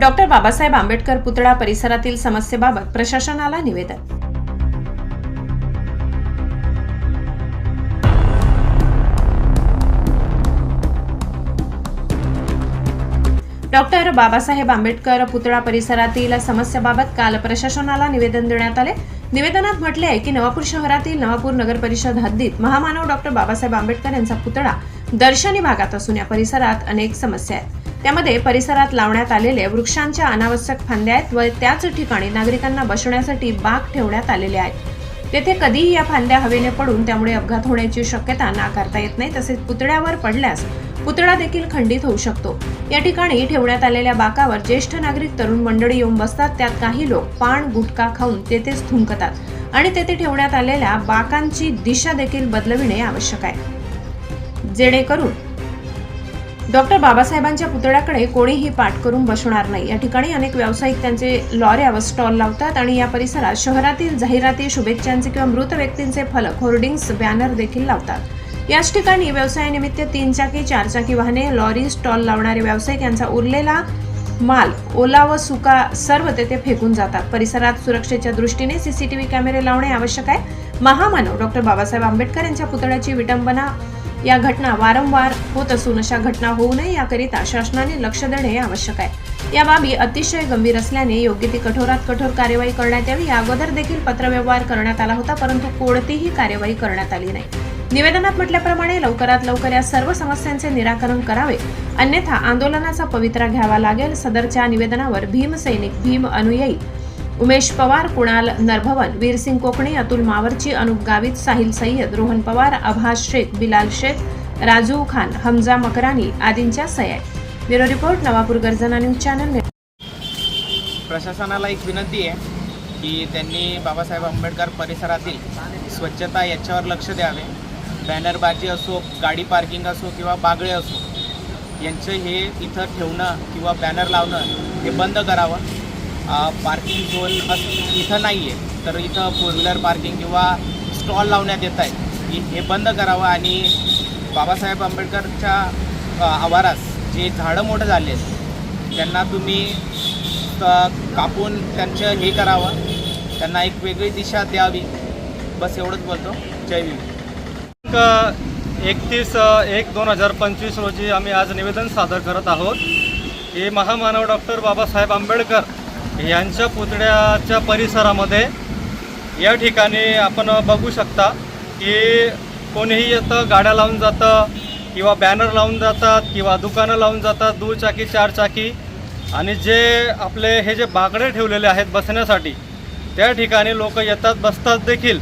Doctor Babasaheb Ambedkar पुतळा परिसरातील समस्येबाबत प्रशासनाला निवेदन. डॉक्टर बाबासाहेब आंबेडकर पुतळा परिसरातील समस्याबाबत काल प्रशासनाला निवेदन देण्यात आले. निवेदनात म्हटले आहे की नवापूर शहरातील नवापूर नगर परिषद हद्दीत महामानव डॉक्टर बाबासाहेब आंबेडकर यांचा पुतळा दर्शनी भागात असून या परिसरात अनेक समस्या आहेत. त्यामध्ये परिसरात लावण्यात आलेले वृक्षांच्या अनावश्यक फांद्या आहेत व त्याच ठिकाणी नागरिकांना बसण्यासाठी बाग ठेवण्यात आलेले आहेत. तेथे कधीही या फांद्या हवेने पडून त्यामुळे अपघात होण्याची शक्यता नाकारता येत नाही तसेच पुतळ्यावर पडल्यास पुतळा देखील खंडित होऊ शकतो. या ठिकाणी ठेवण्यात आलेल्या बाकावर ज्येष्ठ नागरिक तरुण मंडळी येऊन बसतात. त्यात काही लोक पान गुटखा खाऊन तेथेच थुंकतात आणि तेथे ठेवण्यात आलेल्या बाकांची दिशा देखील बदलविणे आवश्यक आहे. जेणेकरून डॉक्टर बाबासाहेबांच्या पुतळ्याकडे कोणीही पाठ करून बसणार नाही. या ठिकाणी अनेक व्यावसायिक त्यांचे लॉऱ्या व स्टॉल लावतात आणि या परिसरात शहरातील जाहिराती शुभेच्छांचे किंवा मृत व्यक्तींचे फलक होर्डिंग्स बॅनर देखील लावतात. याच ठिकाणी व्यवसायानिमित्त तीन चाकी वाहने लॉरी स्टॉल लावणारे व्यावसायिक यांचा उरलेला माल ओला व सुका सर्व तेथे फेकून जातात. परिसरात सुरक्षेच्या दृष्टीने सीसीटीव्ही कॅमेरे लावणे आवश्यक आहे. महामानव डॉक्टर बाबासाहेब आंबेडकर यांच्या पुतळ्याची विटंबना या घटना वारंवार होत असून अशा घटना होऊ नये याकरिता शासनाने लक्ष देणे आवश्यक आहे. या बाबी अतिशय गंभीर असल्याने योग्य ती कठोरात कठोर कार्यवाही करण्यात यावी. या अगोदर देखील पत्रव्यवहार करण्यात आला होता परंतु कोणतीही कार्यवाही करण्यात आली नाही. निवेदनात म्हटल्याप्रमाणे लवकरात लवकर या सर्व समस्यांचे निराकरण करावे. अन्यथा आंदोलनाचा पवित्रा घ्यावा लागेल. सदरच्या निवेदनावर भीम सैनिक भीम अनुयायी उमेश पवार कुणाल नरभवन वीरसिंग कोकणे अतुल मावरची अनुप गावित साहिल सय्यद रोहन पवार अभास शेख बिलाल शेख राजू खान हमजा मकरानी आदींच्या सह्या आहेत. ब्युरो रिपोर्ट नवापूर गर्जना न्यूज चॅनल प्रशासनाला एक विनंती आहे की त्यांनी बाबासाहेब आंबेडकर परिसरातील स्वच्छता याच्यावर लक्ष द्यावे बॅनरबाजी असो गाडी पार्किंग असो किंवा बागळे असो यांचं हे इथं ठेवणं किंवा बॅनर लावणं हे बंद करावं पार्किंग झोन अस इथं नाही आहे तर इथं फोर व्हीलर पार्किंग किंवा स्टॉल लावण्यात येत आहे. हे बंद करावं आणि बाबासाहेब आंबेडकरच्या अ, आवारास जे झाडं मोठं झाले आहेत त्यांना तुम्ही कापून त्यांचं हे करावं. त्यांना एक वेगळी दिशा द्यावी. बस एवढंच बोलतो. जय भीम. एकतीस एक दोन हजार पंचवीस रोजी आम्ही आज निवेदन सादर करत आहोत. हे महामानव डॉक्टर बाबासाहेब आंबेडकर यांच्या पुतळ्याच्या परिसरामध्ये या ठिकाणी आपण बघू शकता की कोणीही येतं गाड्या लावून जातं किंवा बॅनर लावून जातात किंवा दुकानं लावून जातात दुचाकी चारचाकी. आणि जे आपले हे जे बागडे ठेवलेले आहेत बसण्यासाठी त्या ठिकाणी लोक येतात बसतात देखील.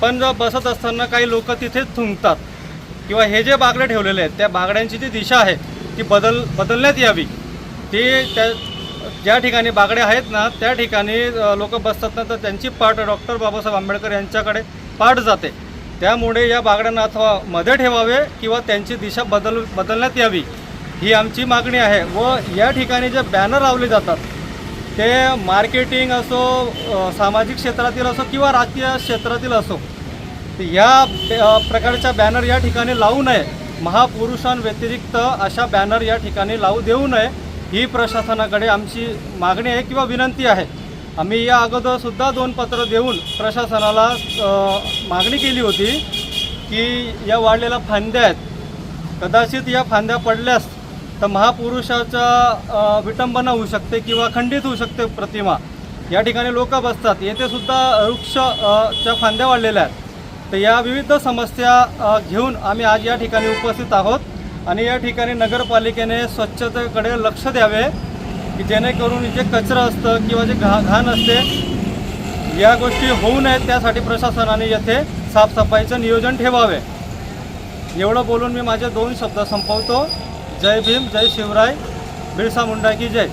पण बसत असताना काही लोक तिथेच थुंकतात. किंवा हे जे बागडे ठेवलेले आहेत त्या बागड्यांची जी दिशा आहे ती बदल बदलण्यात यावी. ती त्या ज्या ठिकाणी बागडे आहेत ना त्या ठिकाणी लोक बसतात ना तर त्यांची पाठ डॉक्टर बाबासाहेब आंबेडकर यांच्याकडे पाठ जाते. त्यामुळे या बागड्यांना अथवा मध्ये ठेवावे किंवा त्यांची दिशा बदल बदलण्यात यावी ही आमची मागणी आहे. व या ठिकाणी जे बॅनर लावले जातात ते मार्केटिंग असो सामाजिक क्षेत्रातील असो किंवा राजकीय क्षेत्रातील असो या प्रकारच्या बॅनर या ठिकाणी लावू नये. महापुरुषांव्यतिरिक्त अशा बॅनर या ठिकाणी लावू देऊ नये. ही प्रशासनाकडे आमची मागणी आहे किंवा विनंती आहे. आम्ही या अगोदरसुद्धा दोन पत्र देऊन प्रशासनाला मागणी केली होती की या वाढलेल्या फांद्या आहेत. कदाचित या फांद्या पडल्यास तर महापुरुषाचा विटंबना होऊ शकते किंवा खंडित होऊ शकते प्रतिमा. या ठिकाणी लोक बसतात. येथेसुद्धा वृक्ष च्या फांद्या वाढलेल्या आहेत. तर या विविध समस्या घेऊन आम्ही आज या ठिकाणी उपस्थित आहोत. आणि या ठिकाणी नगरपालिकेने स्वच्छतेकडे लक्ष द्यावे की जेणेकरून जे कचरा असतं किंवा जे घा घाण असते या गोष्टी होऊ नयेत त्यासाठी प्रशासनाने येथे साफसफाईचं नियोजन ठेवावे. एवढं बोलून मी माझे दोन शब्द संपवतो. जय भीम जय शिवराय. बिरसा मुंडा की जय.